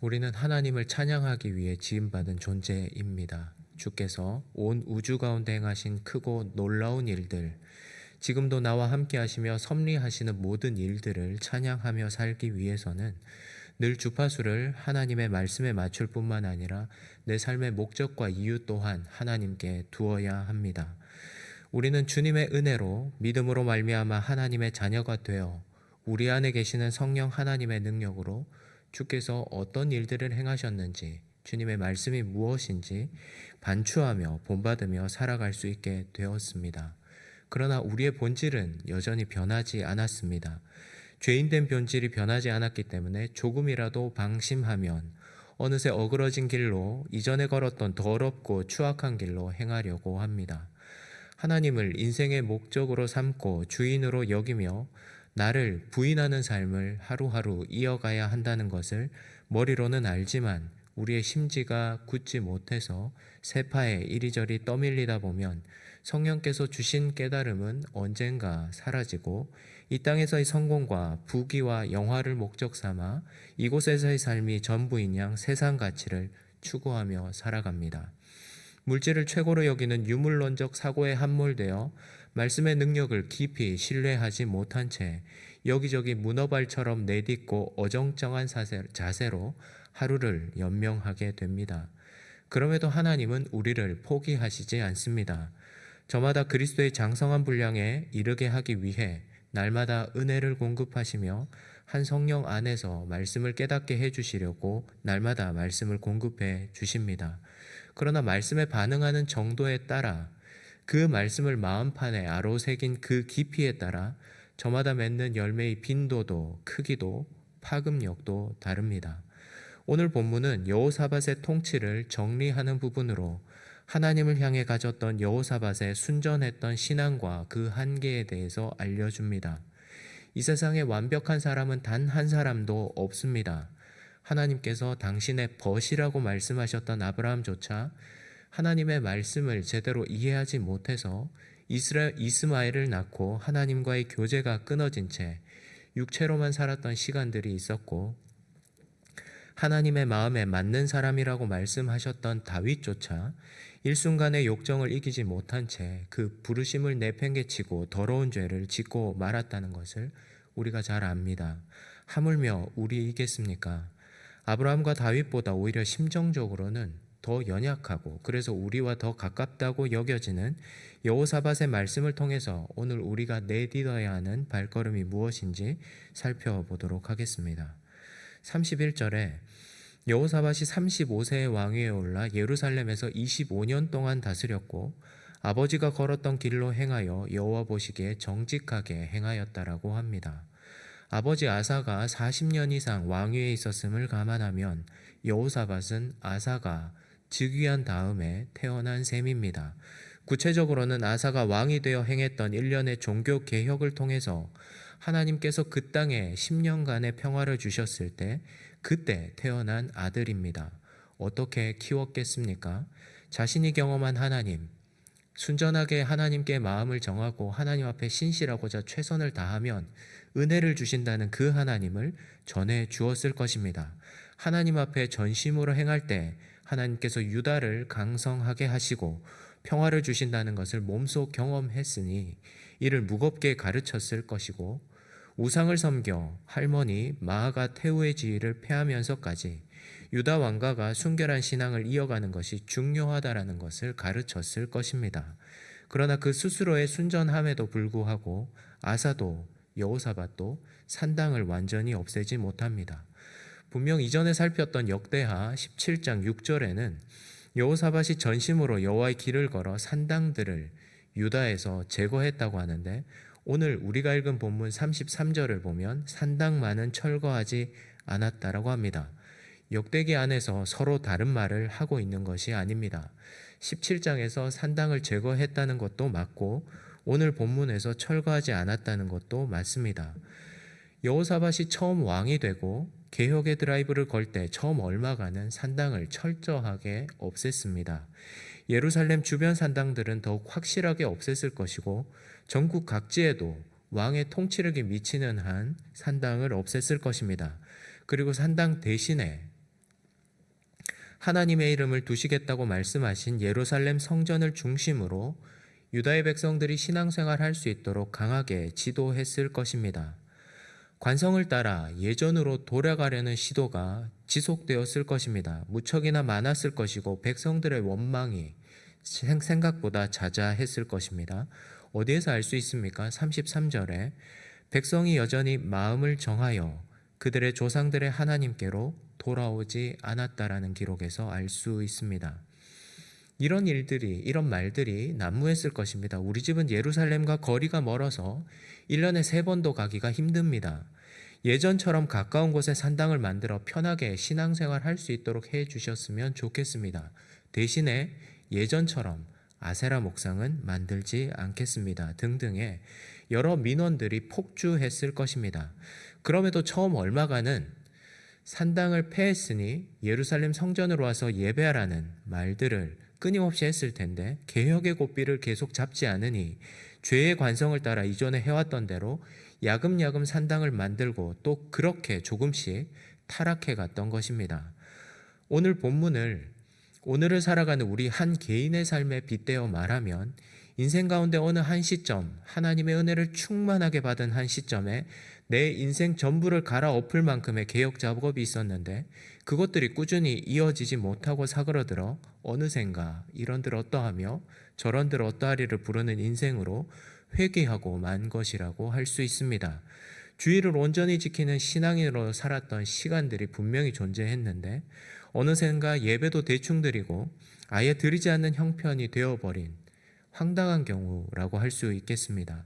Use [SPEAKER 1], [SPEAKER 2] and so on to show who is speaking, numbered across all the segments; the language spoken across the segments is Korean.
[SPEAKER 1] 우리는 하나님을 찬양하기 위해 지음받은 존재입니다. 주께서 온 우주 가운데 행하신 크고 놀라운 일들, 지금도 나와 함께 하시며 섭리하시는 모든 일들을 찬양하며 살기 위해서는 늘 주파수를 하나님의 말씀에 맞출 뿐만 아니라 내 삶의 목적과 이유 또한 하나님께 두어야 합니다. 우리는 주님의 은혜로 믿음으로 말미암아 하나님의 자녀가 되어 우리 안에 계시는 성령 하나님의 능력으로 주께서 어떤 일들을 행하셨는지 주님의 말씀이 무엇인지 반추하며 본받으며 살아갈 수 있게 되었습니다. 그러나 우리의 본질은 여전히 변하지 않았습니다. 죄인된 본질이 변하지 않았기 때문에 조금이라도 방심하면 어느새 어그러진 길로 이전에 걸었던 더럽고 추악한 길로 행하려고 합니다. 하나님을 인생의 목적으로 삼고 주인으로 여기며 나를 부인하는 삶을 하루하루 이어가야 한다는 것을 머리로는 알지만 우리의 심지가 굳지 못해서 세파에 이리저리 떠밀리다 보면 성령께서 주신 깨달음은 언젠가 사라지고 이 땅에서의 성공과 부귀와 영화를 목적 삼아 이곳에서의 삶이 전부인 양 세상 가치를 추구하며 살아갑니다. 물질을 최고로 여기는 유물론적 사고에 함몰되어 말씀의 능력을 깊이 신뢰하지 못한 채 여기저기 문어발처럼 내딛고 어정쩡한 자세로 하루를 연명하게 됩니다. 그럼에도 하나님은 우리를 포기하시지 않습니다. 저마다 그리스도의 장성한 분량에 이르게 하기 위해 날마다 은혜를 공급하시며 한 성령 안에서 말씀을 깨닫게 해 주시려고 날마다 말씀을 공급해 주십니다. 그러나 말씀에 반응하는 정도에 따라 그 말씀을 마음판에 아로 새긴 그 깊이에 따라 저마다 맺는 열매의 빈도도 크기도 파급력도 다릅니다. 오늘 본문은 여호사밧의 통치를 정리하는 부분으로 하나님을 향해 가졌던 여호사밧의 순전했던 신앙과 그 한계에 대해서 알려줍니다. 이 세상에 완벽한 사람은 단 한 사람도 없습니다. 하나님께서 당신의 벗이라고 말씀하셨던 아브라함조차 하나님의 말씀을 제대로 이해하지 못해서 이스라, 이스마엘을 낳고 하나님과의 교제가 끊어진 채 육체로만 살았던 시간들이 있었고 하나님의 마음에 맞는 사람이라고 말씀하셨던 다윗조차 일순간의 욕정을 이기지 못한 채 그 부르심을 내팽개치고 더러운 죄를 짓고 말았다는 것을 우리가 잘 압니다. 하물며 우리이겠습니까? 아브라함과 다윗보다 오히려 심정적으로는 더 연약하고 그래서 우리와 더 가깝다고 여겨지는 여호사밧의 말씀을 통해서 오늘 우리가 내딛어야 하는 발걸음이 무엇인지 살펴보도록 하겠습니다. 31절에 여호사밧이 35세의 왕위에 올라 예루살렘에서 25년 동안 다스렸고 아버지가 걸었던 길로 행하여 여호와 보시기에 정직하게 행하였다라고 합니다. 아버지 아사가 40년 이상 왕위에 있었음을 감안하면 여호사밧은 아사가 즉위한 다음에 태어난 셈입니다. 구체적으로는 아사가 왕이 되어 행했던 일련의 종교 개혁을 통해서 하나님께서 그 땅에 10년간의 평화를 주셨을 때 그때 태어난 아들입니다. 어떻게 키웠겠습니까? 자신이 경험한 하나님, 순전하게 하나님께 마음을 정하고 하나님 앞에 신실하고자 최선을 다하면 은혜를 주신다는 그 하나님을 전해 주었을 것입니다. 하나님 앞에 전심으로 행할 때 하나님께서 유다를 강성하게 하시고 평화를 주신다는 것을 몸소 경험했으니 이를 무겁게 가르쳤을 것이고 우상을 섬겨 할머니 마하가 태우의 지위를 폐하면서까지 유다 왕가가 순결한 신앙을 이어가는 것이 중요하다라는 것을 가르쳤을 것입니다. 그러나 그 스스로의 순전함에도 불구하고 아사도 여호사밧도 산당을 완전히 없애지 못합니다. 분명 이전에 살폈던 역대하 17장 6절에는 여호사밧이 전심으로 여호와의 길을 걸어 산당들을 유다에서 제거했다고 하는데 오늘 우리가 읽은 본문 33절을 보면 산당만은 철거하지 않았다라고 합니다. 역대기 안에서 서로 다른 말을 하고 있는 것이 아닙니다. 17장에서 산당을 제거했다는 것도 맞고 오늘 본문에서 철거하지 않았다는 것도 맞습니다. 여호사밧이 처음 왕이 되고 개혁의 드라이브를 걸 때 처음 얼마가는 산당을 철저하게 없앴습니다. 예루살렘 주변 산당들은 더욱 확실하게 없앴을 것이고 전국 각지에도 왕의 통치력이 미치는 한 산당을 없앴을 것입니다. 그리고 산당 대신에 하나님의 이름을 두시겠다고 말씀하신 예루살렘 성전을 중심으로 유다의 백성들이 신앙생활 할 수 있도록 강하게 지도했을 것입니다. 관성을 따라 예전으로 돌아가려는 시도가 지속되었을 것입니다. 무척이나 많았을 것이고 백성들의 원망이 생- 생각보다 자자했을 것입니다. 어디에서 알 수 있습니까? 33절에 백성이 여전히 마음을 정하여 그들의 조상들의 하나님께로 돌아오지 않았다라는 기록에서 알 수 있습니다. 이런 일들이 이런 말들이 난무했을 것입니다. 우리 집은 예루살렘과 거리가 멀어서 1년에 세 번도 가기가 힘듭니다. 예전처럼 가까운 곳에 산당을 만들어 편하게 신앙생활 할 수 있도록 해 주셨으면 좋겠습니다. 대신에 예전처럼 아세라 목상은 만들지 않겠습니다. 등등의 여러 민원들이 폭주했을 것입니다. 그럼에도 처음 얼마간은 산당을 폐했으니 예루살렘 성전으로 와서 예배하라는 말들을 끊임없이 했을 텐데 개혁의 고삐를 계속 잡지 않으니 죄의 관성을 따라 이전에 해왔던 대로 야금야금 산당을 만들고 또 그렇게 조금씩 타락해 갔던 것입니다. 오늘 본문을 오늘을 살아가는 우리 한 개인의 삶에 빗대어 말하면 인생 가운데 어느 한 시점 하나님의 은혜를 충만하게 받은 한 시점에 내 인생 전부를 갈아엎을 만큼의 개혁 작업이 있었는데 그것들이 꾸준히 이어지지 못하고 사그러들어 어느샌가 이런들 어떠하며 저런들 어떠하리를 부르는 인생으로 회귀하고 만 것이라고 할 수 있습니다. 주의를 온전히 지키는 신앙인으로 살았던 시간들이 분명히 존재했는데 어느샌가 예배도 대충 드리고 아예 드리지 않는 형편이 되어버린 황당한 경우라고 할 수 있겠습니다.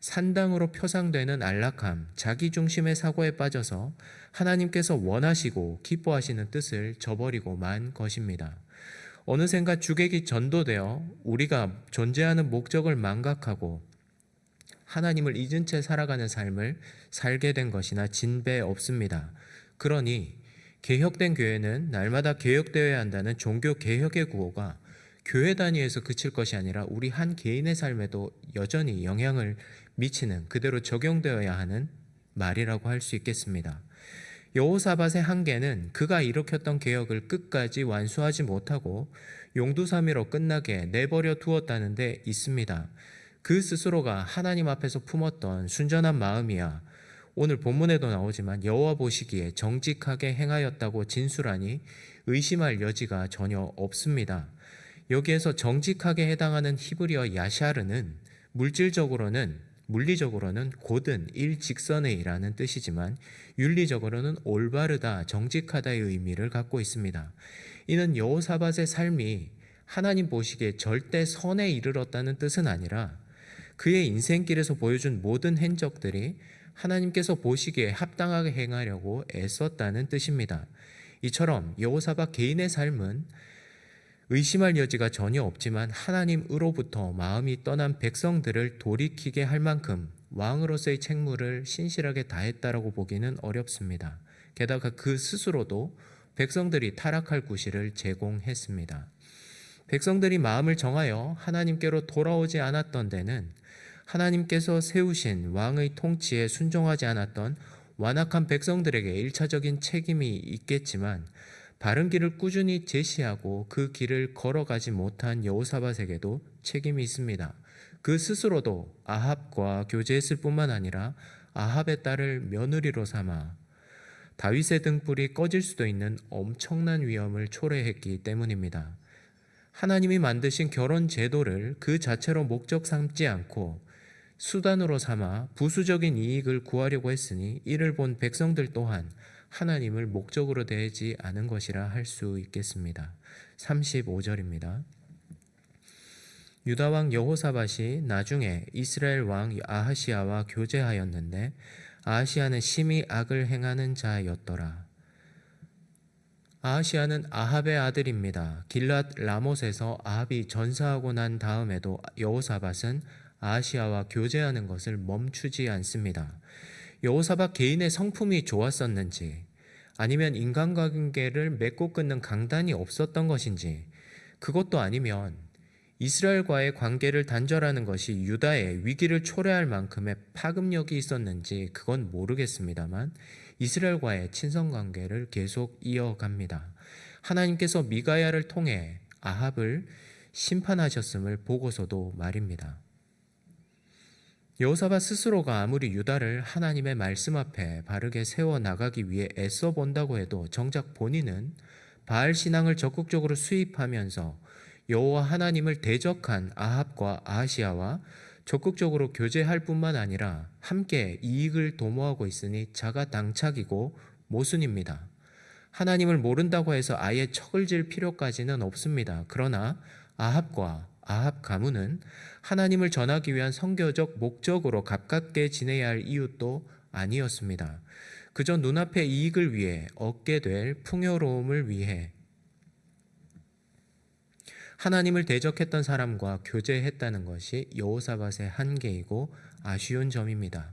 [SPEAKER 1] 산당으로 표상되는 안락함, 자기 중심의 사고에 빠져서 하나님께서 원하시고 기뻐하시는 뜻을 저버리고 만 것입니다. 어느샌가 주객이 전도되어 우리가 존재하는 목적을 망각하고 하나님을 잊은 채 살아가는 삶을 살게 된 것이나 진배 없습니다. 그러니 개혁된 교회는 날마다 개혁되어야 한다는 종교 개혁의 구호가 교회 단위에서 그칠 것이 아니라 우리 한 개인의 삶에도 여전히 영향을 미치는 그대로 적용되어야 하는 말이라고 할 수 있겠습니다. 여호사밧의 한계는 그가 일으켰던 개혁을 끝까지 완수하지 못하고 용두사미로 끝나게 내버려 두었다는 데 있습니다. 그 스스로가 하나님 앞에서 품었던 순전한 마음이야 오늘 본문에도 나오지만 여호와 보시기에 정직하게 행하였다고 진술하니 의심할 여지가 전혀 없습니다. 여기에서 정직하게 해당하는 히브리어 야샤르는 물질적으로는 물리적으로는 곧은 일직선의라는 뜻이지만 윤리적으로는 올바르다, 정직하다의 의미를 갖고 있습니다. 이는 여호사밧의 삶이 하나님 보시기에 절대 선에 이르렀다는 뜻은 아니라 그의 인생길에서 보여준 모든 행적들이 하나님께서 보시기에 합당하게 행하려고 애썼다는 뜻입니다. 이처럼 여호사밧 개인의 삶은 의심할 여지가 전혀 없지만 하나님으로부터 마음이 떠난 백성들을 돌이키게 할 만큼 왕으로서의 책무를 신실하게 다했다라고 보기는 어렵습니다. 게다가 그 스스로도 백성들이 타락할 구실을 제공했습니다. 백성들이 마음을 정하여 하나님께로 돌아오지 않았던 데는 하나님께서 세우신 왕의 통치에 순종하지 않았던 완악한 백성들에게 일차적인 책임이 있겠지만 바른 길을 꾸준히 제시하고 그 길을 걸어가지 못한 여호사밧에게도 책임이 있습니다. 그 스스로도 아합과 교제했을 뿐만 아니라 아합의 딸을 며느리로 삼아 다윗의 등불이 꺼질 수도 있는 엄청난 위험을 초래했기 때문입니다. 하나님이 만드신 결혼 제도를 그 자체로 목적 삼지 않고 수단으로 삼아 부수적인 이익을 구하려고 했으니 이를 본 백성들 또한 하나님을 목적으로 대지 않은 것이라 할 수 있겠습니다. 35절입니다. 유다 왕 여호사밧이 나중에 이스라엘 왕 아하시아와 교제하였는데 아하시아는 심히 악을 행하는 자였더라. 아하시아는 아합의 아들입니다. 길랏 라못에서 아합이 전사하고 난 다음에도 여호사밧은 아하시아와 교제하는 것을 멈추지 않습니다. 여호사밧 개인의 성품이 좋았었는지 아니면 인간관계를 맺고 끊는 강단이 없었던 것인지 그것도 아니면 이스라엘과의 관계를 단절하는 것이 유다의 위기를 초래할 만큼의 파급력이 있었는지 그건 모르겠습니다만 이스라엘과의 친선 관계를 계속 이어갑니다. 하나님께서 미가야를 통해 아합을 심판하셨음을 보고서도 말입니다. 여호사밧 스스로가 아무리 유다를 하나님의 말씀 앞에 바르게 세워 나가기 위해 애써 본다고 해도 정작 본인은 바알 신앙을 적극적으로 수입하면서 여호와 하나님을 대적한 아합과 아시아와 적극적으로 교제할 뿐만 아니라 함께 이익을 도모하고 있으니 자가 당착이고 모순입니다. 하나님을 모른다고 해서 아예 척을 질 필요까지는 없습니다. 그러나 아합과 아합 가문은 하나님을 전하기 위한 성교적 목적으로 가깝게 지내야 할 이웃도 아니었습니다. 그저 눈앞의 이익을 위해 얻게 될 풍요로움을 위해 하나님을 대적했던 사람과 교제했다는 것이 여호사밧의 한계이고 아쉬운 점입니다.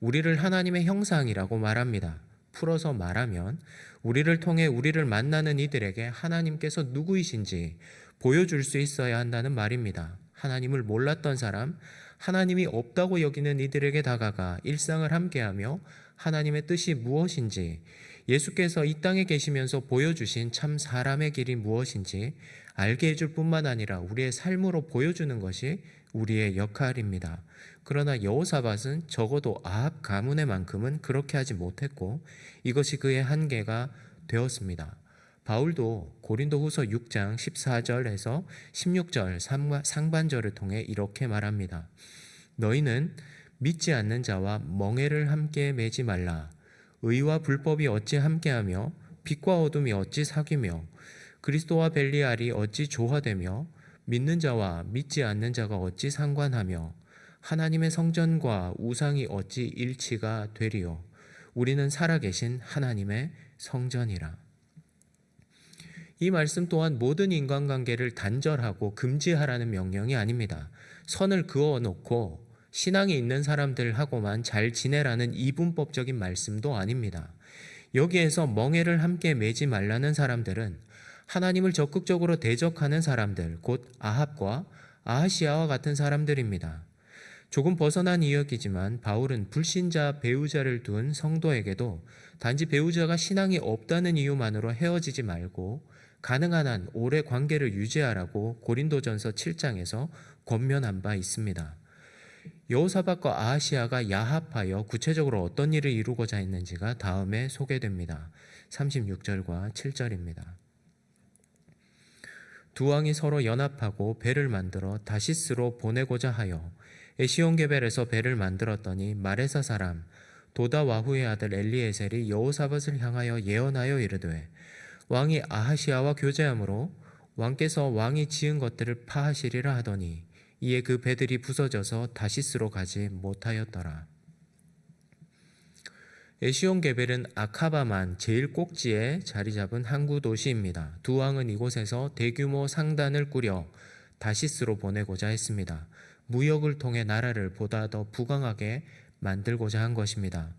[SPEAKER 1] 우리를 하나님의 형상이라고 말합니다. 풀어서 말하면 우리를 통해 우리를 만나는 이들에게 하나님께서 누구이신지 보여줄 수 있어야 한다는 말입니다. 하나님을 몰랐던 사람, 하나님이 없다고 여기는 이들에게 다가가 일상을 함께하며 하나님의 뜻이 무엇인지, 예수께서 이 땅에 계시면서 보여주신 참 사람의 길이 무엇인지 알게 해줄 뿐만 아니라 우리의 삶으로 보여주는 것이 우리의 역할입니다. 그러나 여호사밧은 적어도 아합 가문의만큼은 그렇게 하지 못했고 이것이 그의 한계가 되었습니다. 바울도 고린도후서 6장 14절에서 16절 상반절을 통해 이렇게 말합니다. 너희는 믿지 않는 자와 멍해를 함께 매지 말라. 의와 불법이 어찌 함께하며 빛과 어둠이 어찌 사귀며 그리스도와 벨리알이 어찌 조화되며 믿는 자와 믿지 않는 자가 어찌 상관하며 하나님의 성전과 우상이 어찌 일치가 되리요 우리는 살아계신 하나님의 성전이라 이 말씀 또한 모든 인간관계를 단절하고 금지하라는 명령이 아닙니다. 선을 그어 놓고 신앙이 있는 사람들하고만 잘 지내라는 이분법적인 말씀도 아닙니다. 여기에서 멍해를 함께 매지 말라는 사람들은 하나님을 적극적으로 대적하는 사람들, 곧 아합과 아하시아와 같은 사람들입니다. 조금 벗어난 이야기지만 바울은 불신자 배우자를 둔 성도에게도 단지 배우자가 신앙이 없다는 이유만으로 헤어지지 말고 가능한 한 오래 관계를 유지하라고 고린도전서 7장에서 권면한 바 있습니다. 여호사밧과 아하시아가 야합하여 구체적으로 어떤 일을 이루고자 했는지가 다음에 소개됩니다. 36절과 7절입니다. 두 왕이 서로 연합하고 배를 만들어 다시스로 보내고자 하여 에시온게벨에서 배를 만들었더니 마레사 사람 도다 와후의 아들 엘리에셀이 여호사밧을 향하여 예언하여 이르되 왕이 아하시아와 교제함으로 왕께서 왕이 지은 것들을 파하시리라 하더니 이에 그 배들이 부서져서 다시스로 가지 못하였더라. 에시온 게벨은 아카바만 제일 꼭지에 자리 잡은 항구 도시입니다. 두 왕은 이곳에서 대규모 상단을 꾸려 다시스로 보내고자 했습니다. 무역을 통해 나라를 보다 더 부강하게 만들고자 한 것입니다.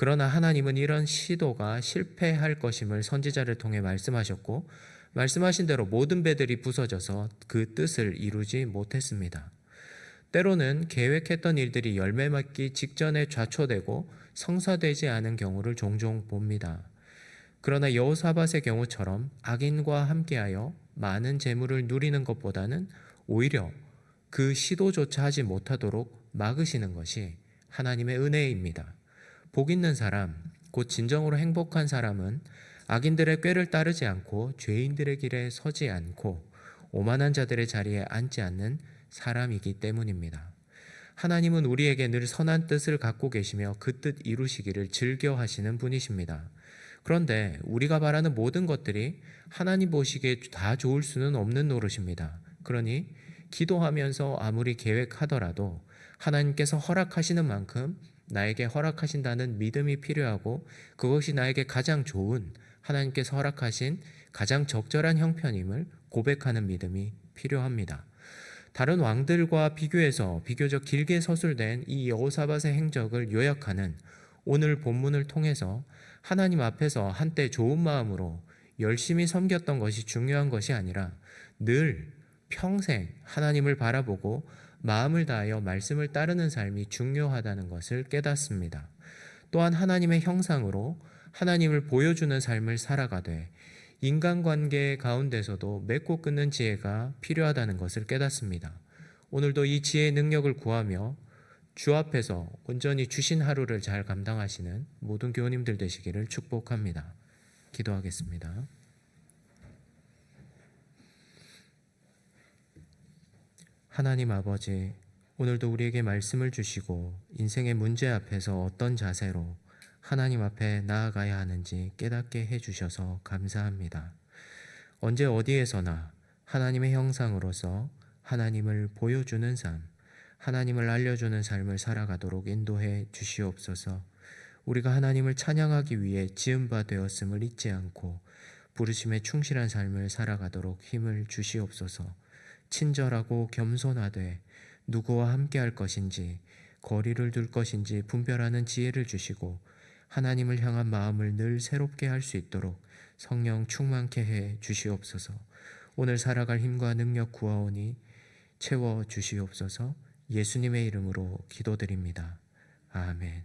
[SPEAKER 1] 그러나 하나님은 이런 시도가 실패할 것임을 선지자를 통해 말씀하셨고 말씀하신 대로 모든 배들이 부서져서 그 뜻을 이루지 못했습니다. 때로는 계획했던 일들이 열매 맺기 직전에 좌초되고 성사되지 않은 경우를 종종 봅니다. 그러나 여호사밧의 경우처럼 악인과 함께하여 많은 재물을 누리는 것보다는 오히려 그 시도조차 하지 못하도록 막으시는 것이 하나님의 은혜입니다. 복 있는 사람, 곧 진정으로 행복한 사람은 악인들의 꾀를 따르지 않고 죄인들의 길에 서지 않고 오만한 자들의 자리에 앉지 않는 사람이기 때문입니다. 하나님은 우리에게 늘 선한 뜻을 갖고 계시며 그 뜻 이루시기를 즐겨 하시는 분이십니다. 그런데 우리가 바라는 모든 것들이 하나님 보시기에 다 좋을 수는 없는 노릇입니다. 그러니 기도하면서 아무리 계획하더라도 하나님께서 허락하시는 만큼 나에게 허락하신다는 믿음이 필요하고 그것이 나에게 가장 좋은 하나님께서 허락하신 가장 적절한 형편임을 고백하는 믿음이 필요합니다. 다른 왕들과 비교해서 비교적 길게 서술된 이 여호사밧의 행적을 요약하는 오늘 본문을 통해서 하나님 앞에서 한때 좋은 마음으로 열심히 섬겼던 것이 중요한 것이 아니라 늘 평생 하나님을 바라보고 마음을 다하여 말씀을 따르는 삶이 중요하다는 것을 깨닫습니다. 또한 하나님의 형상으로 하나님을 보여주는 삶을 살아가되 인간관계 가운데서도 맺고 끊는 지혜가 필요하다는 것을 깨닫습니다. 오늘도 이 지혜의 능력을 구하며 주 앞에서 온전히 주신 하루를 잘 감당하시는 모든 교우님들 되시기를 축복합니다. 기도하겠습니다. 하나님 아버지, 오늘도 우리에게 말씀을 주시고 인생의 문제 앞에서 어떤 자세로 하나님 앞에 나아가야 하는지 깨닫게 해주셔서 감사합니다. 언제 어디에서나 하나님의 형상으로서 하나님을 보여주는 삶, 하나님을 알려주는 삶을 살아가도록 인도해 주시옵소서. 우리가 하나님을 찬양하기 위해 지은 바 되었음을 잊지 않고 부르심에 충실한 삶을 살아가도록 힘을 주시옵소서. 친절하고 겸손하되 누구와 함께 할 것인지 거리를 둘 것인지 분별하는 지혜를 주시고 하나님을 향한 마음을 늘 새롭게 할 수 있도록 성령 충만케 해 주시옵소서. 오늘 살아갈 힘과 능력 구하오니 채워 주시옵소서. 예수님의 이름으로 기도드립니다. 아멘.